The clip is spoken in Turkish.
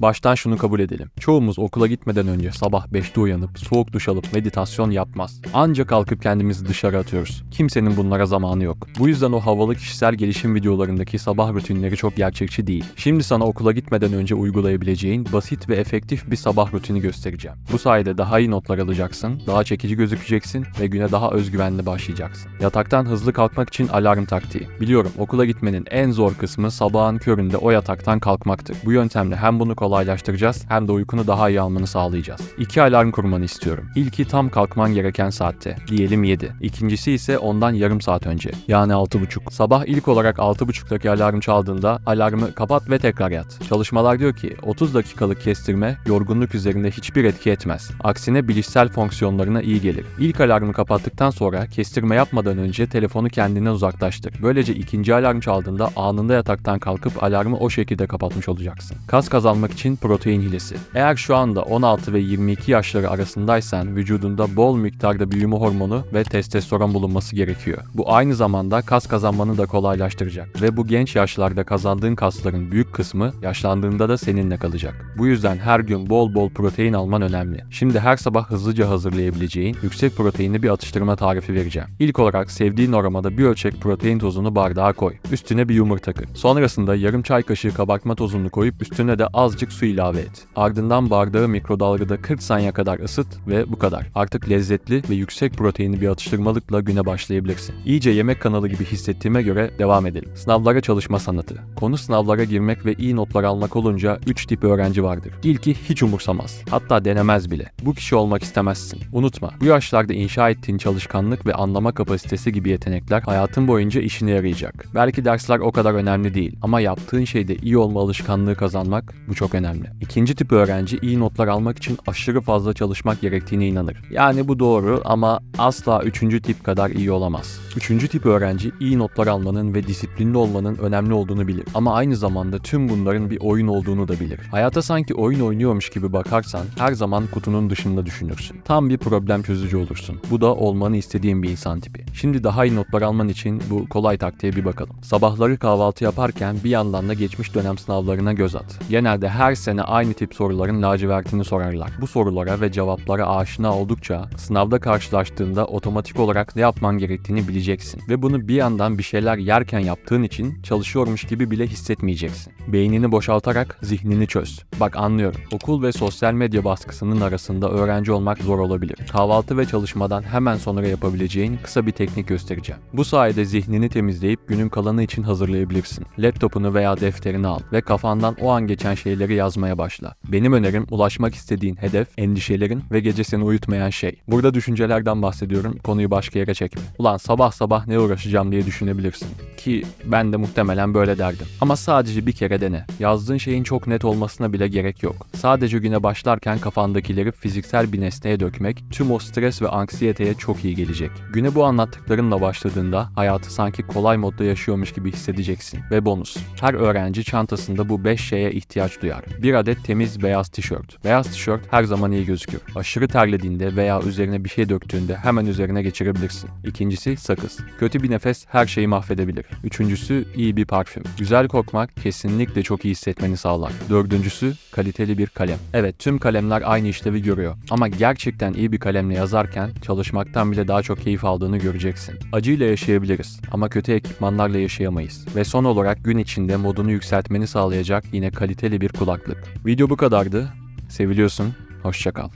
Baştan şunu kabul edelim. Çoğumuz okula gitmeden önce sabah 5'te uyanıp soğuk duş alıp meditasyon yapmaz. Ancak kalkıp kendimizi dışarı atıyoruz. Kimsenin bunlara zamanı yok. Bu yüzden o havalı kişisel gelişim videolarındaki sabah rutinleri çok gerçekçi değil. Şimdi sana okula gitmeden önce uygulayabileceğin basit ve efektif bir sabah rutini göstereceğim. Bu sayede daha iyi notlar alacaksın, daha çekici gözükeceksin ve güne daha özgüvenli başlayacaksın. Yataktan hızlı kalkmak için alarm taktiği. Biliyorum okula gitmenin en zor kısmı sabahın köründe o yataktan kalkmaktır. Bu yöntemle hem bunu kolaylaştıracağız hem de uykunu daha iyi almanı sağlayacağız. İki alarm kurmanı istiyorum. İlki tam kalkman gereken saatte. Diyelim 7. İkincisi ise ondan yarım saat önce. Yani 6.30. Sabah ilk olarak 6.30'daki alarm çaldığında alarmı kapat ve tekrar yat. Çalışmalar diyor ki 30 dakikalık kestirme yorgunluk üzerinde hiçbir etki etmez. Aksine bilişsel fonksiyonlarına iyi gelir. İlk alarmı kapattıktan sonra kestirme yapmadan önce telefonu kendinden uzaklaştır. Böylece ikinci alarm çaldığında anında yataktan kalkıp alarmı o şekilde kapatmış olacaksın. Kas kazanmak için protein hilesi. Eğer şu anda 16 ve 22 yaşları arasındaysan vücudunda bol miktarda büyüme hormonu ve testosteron bulunması gerekiyor. Bu aynı zamanda kas kazanmanı da kolaylaştıracak ve bu genç yaşlarda kazandığın kasların büyük kısmı yaşlandığında da seninle kalacak. Bu yüzden her gün bol bol protein alman önemli. Şimdi her sabah hızlıca hazırlayabileceğin yüksek proteinli bir atıştırma tarifi vereceğim. İlk olarak sevdiğin aromada bir ölçek protein tozunu bardağa koy. Üstüne bir yumurta kır. Sonrasında yarım çay kaşığı kabartma tozunu koyup üstüne de azıcık su ilave et. Ardından bardağı mikrodalgada 40 saniye kadar ısıt ve bu kadar. Artık lezzetli ve yüksek proteinli bir atıştırmalıkla güne başlayabilirsin. İyice yemek kanalı gibi hissettiğime göre devam edelim. Sınavlara çalışma sanatı. Konu sınavlara girmek ve iyi notlar almak olunca 3 tip öğrenci vardır. İlki hiç umursamaz. Hatta denemez bile. Bu kişi olmak istemezsin. Unutma, bu yaşlarda inşa ettiğin çalışkanlık ve anlama kapasitesi gibi yetenekler hayatın boyunca işine yarayacak. Belki dersler o kadar önemli değil ama yaptığın şeyde iyi olma alışkanlığı kazanmak bu çok önemli. İkinci tip öğrenci iyi notlar almak için aşırı fazla çalışmak gerektiğine inanır. Yani bu doğru ama asla üçüncü tip kadar iyi olamaz. Üçüncü tip öğrenci iyi notlar almanın ve disiplinli olmanın önemli olduğunu bilir. Ama aynı zamanda tüm bunların bir oyun olduğunu da bilir. Hayata sanki oyun oynuyormuş gibi bakarsan her zaman kutunun dışında düşünürsün. Tam bir problem çözücü olursun. Bu da olmanı istediğin bir insan tipi. Şimdi daha iyi notlar alman için bu kolay taktiğe bir bakalım. Sabahları kahvaltı yaparken bir yandan da geçmiş dönem sınavlarına göz at. Genelde her sene aynı tip soruların lacivertini sorarlar. Bu sorulara ve cevaplara aşina oldukça sınavda karşılaştığında otomatik olarak ne yapman gerektiğini bileceksin. Ve bunu bir yandan bir şeyler yerken yaptığın için çalışıyormuş gibi bile hissetmeyeceksin. Beynini boşaltarak zihnini çöz. Bak anlıyorum. Okul ve sosyal medya baskısının arasında öğrenci olmak zor olabilir. Kahvaltı ve çalışmadan hemen sonra yapabileceğin kısa bir teknik göstereceğim. Bu sayede zihnini temizleyip günün kalanı için hazırlayabilirsin. Laptopunu veya defterini al ve kafandan o an geçen şeyleri yazmaya başla. Benim önerim ulaşmak istediğin hedef, endişelerin ve gece seni uyutmayan şey. Burada düşüncelerden bahsediyorum, konuyu başka yere çekme. Ulan sabah sabah ne uğraşacağım diye düşünebilirsin. Ki ben de muhtemelen böyle derdim. Ama sadece bir kere dene. Yazdığın şeyin çok net olmasına bile gerek yok. Sadece güne başlarken kafandakileri fiziksel bir nesneye dökmek tüm o stres ve anksiyeteye çok iyi gelecek. Güne bu anlattıklarımla başladığında hayatı sanki kolay modda yaşıyormuş gibi hissedeceksin. Ve bonus. Her öğrenci çantasında bu 5 şeye ihtiyaç duyar. Bir adet temiz beyaz tişört. Beyaz tişört her zaman iyi gözükür. Aşırı terlediğinde veya üzerine bir şey döktüğünde hemen üzerine geçirebilirsin. İkincisi sakız. Kötü bir nefes her şeyi mahvedebilir. Üçüncüsü iyi bir parfüm. Güzel kokmak kesinlikle çok iyi hissetmeni sağlar. Dördüncüsü kaliteli bir kalem. Evet tüm kalemler aynı işlevi görüyor. Ama gerçekten iyi bir kalemle yazarken çalışmaktan bile daha çok keyif aldığını göreceksin. Acıyla yaşayabiliriz ama kötü ekipmanlarla yaşayamayız. Ve son olarak gün içinde modunu yükseltmeni sağlayacak yine kaliteli bir kulaklık. Video bu kadardı. Seviliyorsun. Hoşçakal.